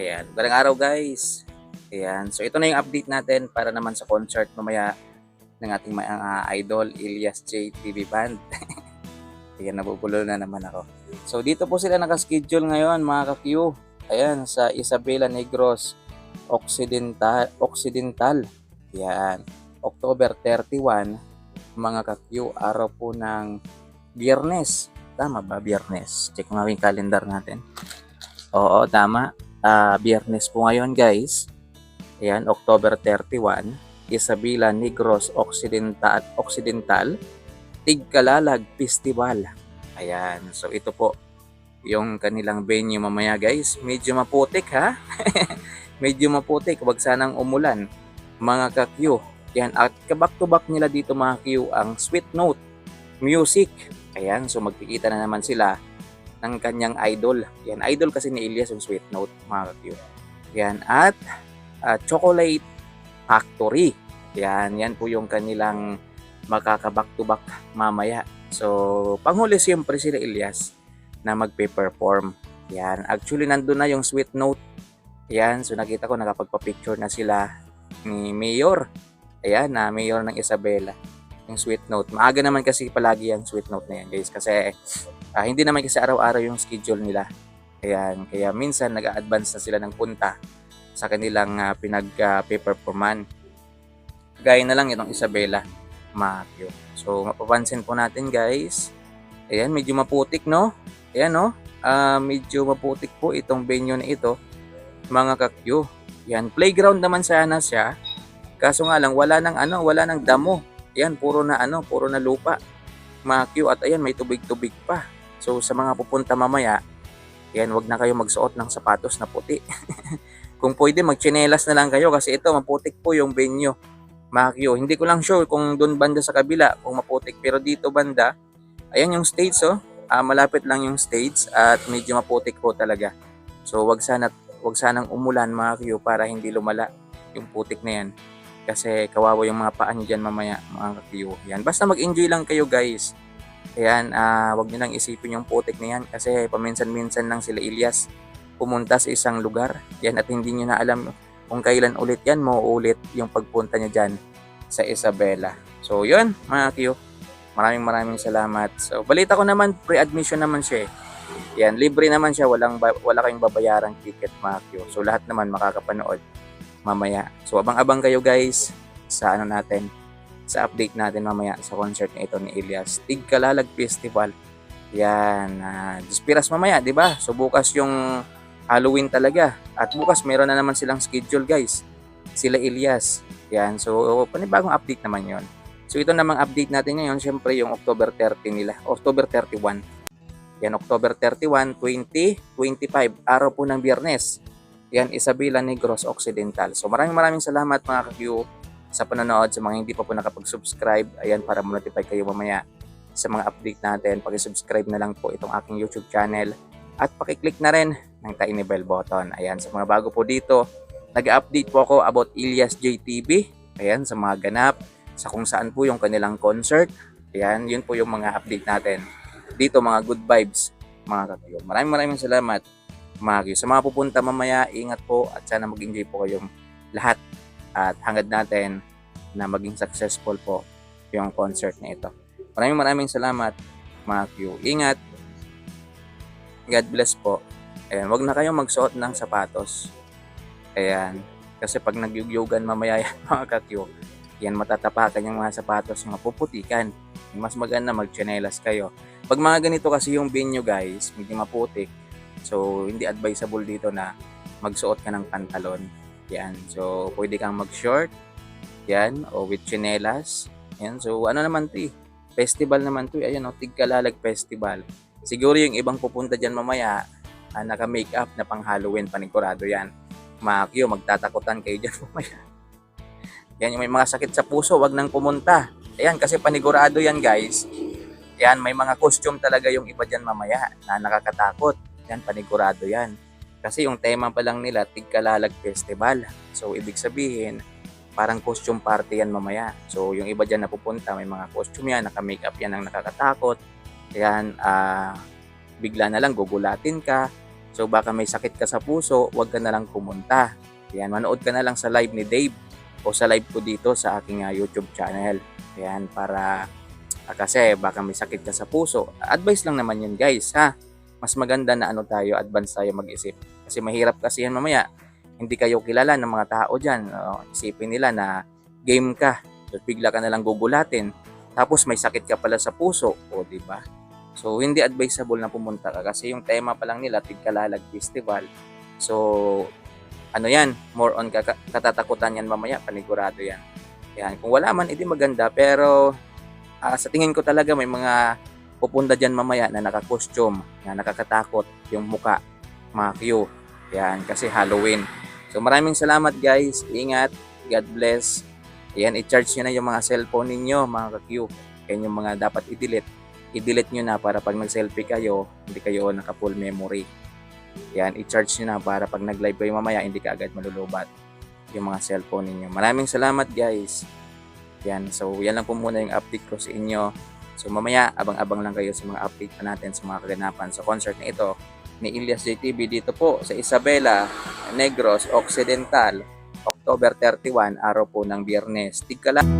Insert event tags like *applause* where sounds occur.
Ayan, magandang araw guys. Ayan, so ito na yung update natin para naman sa concert mamaya ng ating mga idol, Elias J. TV Band. *laughs* Ayan, nabubulo na naman ako. So dito po sila nakaschedule ngayon mga ka-Q. Ayan, sa Isabela Negros Occidental. Occidental. Ayan, October 31, mga ka-Q, araw po ng Biyernes. Tama ba, Biyernes? Check nga yung calendar natin. Oo, tama. Ah, Biyernes po ngayon, guys. Ayan, October 31, Isabela Negros Occidental, Occidental Tigkalalag Festival. Ayan, so ito po yung kanilang venue mamaya, guys. Medyo maputik, ha? *laughs* Medyo maputik, wag sanang umulan. Mga ka-Q. Yan, at kabak to back nila dito mga Q ang Sweet Note Music. Ayan, so magkikita na naman sila ng kanyang idol. Yan, idol kasi ni Elias yung Sweet Note, mga ka-Q. Yan, at ah, Chocolate Factory. Yan, yan po yung kanilang makakabak to back mamaya. So, panghuli siyempre sila Elias na magpe-perform. Yan, actually nandun na yung Sweet Note. Yan, so nakita ko nakapagpa-picture na sila ni Mayor. Ayan, na Mayor ng Isabela. Yung Sweet Note. Maaga naman kasi palagi yung Sweet Note na yan, guys. Kasi ah, hindi naman kasi araw-araw yung schedule nila. Ayan, kaya minsan nag-a-advance na sila ng punta sa kanilang uh, pinag-paperforman. Gaya na lang itong Isabela Matthew. So, mapapansin po natin guys. Ayan, medyo maputik no? Ayan no? Ah, medyo maputik po itong venue na ito. Mga kakyo. Yan, playground naman sana siya. Kaso nga lang, wala nang ano, wala nang damo. Yan, puro na ano, puro na lupa. Q, at ayan, may tubig-tubig pa. So, sa mga pupunta mamaya, yan, wag na kayo magsuot ng sapatos na puti. *laughs* kung pwede, magchinelas na lang kayo kasi ito, maputik po yung venue. Q, hindi ko lang sure kung doon banda sa kabila, kung maputik. Pero dito banda, ayan yung stage, oh. Ah, malapit lang yung stage at medyo maputik po talaga. So, wag sana wag sanang umulan mga Q para hindi lumala yung putik na yan. Kasi kawawa yung mga paa nyo dyan mamaya mga Q. Yan. Basta mag-enjoy lang kayo guys. Ayan, ah, wag nyo lang isipin yung putik na yan kasi paminsan-minsan lang sila Ilyas pumunta sa isang lugar. Yan at hindi nyo na alam kung kailan ulit yan mauulit yung pagpunta nyo dyan sa Isabela. So yun mga Q. Maraming maraming salamat. So balita ko naman pre-admission naman siya eh. Yan, libre naman siya, walang wala kayong babayarang ticket Q. So lahat naman makakapanood mamaya. So abang-abang kayo guys sa ano natin, sa update natin mamaya sa concert na ito ni Elias. Tigkalalag Festival. Yan, uh, Dispiras mamaya, di ba? So bukas yung Halloween talaga. At bukas meron na naman silang schedule guys. Sila Elias. Yan, so panibagong update naman yon. So ito namang update natin ngayon, syempre yung October 30 nila, October 31. Yan, October 31, 2025, araw po ng biyernes. Yan, Isabela Negros Occidental. So maraming maraming salamat mga ka-Q sa panonood, sa mga hindi pa po nakapag-subscribe. Ayan, para mo-notify kayo mamaya sa mga update natin. Pag-subscribe na lang po itong aking YouTube channel. At pakiclick na rin ng tiny bell button. Ayan, sa mga bago po dito, nag-update po ako about Ilyas JTV. Ayan, sa mga ganap, sa kung saan po yung kanilang concert. Ayan, yun po yung mga update natin. Dito, mga good vibes, mga kakyo. Maraming maraming salamat, kakyo. Sa mga pupunta mamaya, ingat po at sana mag-enjoy po kayong lahat. At hangad natin na maging successful po yung concert na ito. Maraming maraming salamat, mga kakyo. Ingat. God bless po. Ayan, wag na kayong magsuot ng sapatos. Ayan. Kasi pag nagyugyugan mamaya yan, *laughs* mga kakyo, yan matatapakan yung mga sapatos, mapuputikan. Mas maganda magchanelas kayo. Pag mga ganito kasi yung venue guys, medyo maputik. So, hindi advisable dito na magsuot ka ng pantalon. Yan. So, pwede kang mag-short. Yan. O with chinelas. Yan. So, ano naman to eh. Festival naman to eh. Ayan o, Tigkalalag Festival. Siguro yung ibang pupunta dyan mamaya, ah, naka-makeup na pang Halloween, panigurado yan. Makyo, magtatakutan kayo dyan *laughs* mamaya. Yan, yung may mga sakit sa puso, wag nang pumunta. Ayan, kasi panigurado yan guys. Yan, may mga costume talaga yung iba dyan mamaya na nakakatakot. Yan, panigurado yan. Kasi yung tema pa lang nila, Tigkalalag Festival. So, ibig sabihin, parang costume party yan mamaya. So, yung iba dyan napupunta, may mga costume yan, naka-makeup yan ang nakakatakot. Yan, ah, bigla na lang gugulatin ka. So baka may sakit ka sa puso, huwag ka na lang pumunta. Yan, manood ka na lang sa live ni Dave o sa live ko dito sa aking ah, YouTube channel. Yan, para ah, kasi baka may sakit ka sa puso. Advice lang naman yun guys, ha? Mas maganda na ano tayo, advance tayo mag-isip. Kasi mahirap kasi yan mamaya. Hindi kayo kilala ng mga tao dyan. Oh, isipin nila na game ka. Tapos bigla ka na lang gugulatin. Tapos may sakit ka pala sa puso. O, di ba? So, hindi advisable na pumunta ka kasi yung tema pa lang nila, Tigkalalag Festival. So, ano yan, more on katatakutan yan mamaya, panigurado yan. Yan, kung wala man, edi maganda. Pero, ah, sa tingin ko talaga may mga pupunta dyan mamaya na naka-costume, na nakakatakot yung muka, mga Q. Yan, kasi Halloween. So, maraming salamat guys. Ingat. God bless. Yan, i-charge nyo na yung mga cellphone ninyo, mga ka-Q. Yan yung mga dapat i-delete i-delete nyo na para pag nag-selfie kayo, hindi kayo naka-full memory. Yan, i-charge nyo na para pag nag-live kayo mamaya, hindi ka agad malulubat yung mga cellphone ninyo. Maraming salamat guys. Yan, so yan lang po muna yung update ko sa inyo. So mamaya, abang-abang lang kayo sa mga update pa natin sa mga kaganapan sa concert na ito ni Ilyas JTV dito po sa Isabela, Negros, Occidental, October 31, araw po ng Biyernes. Tigka.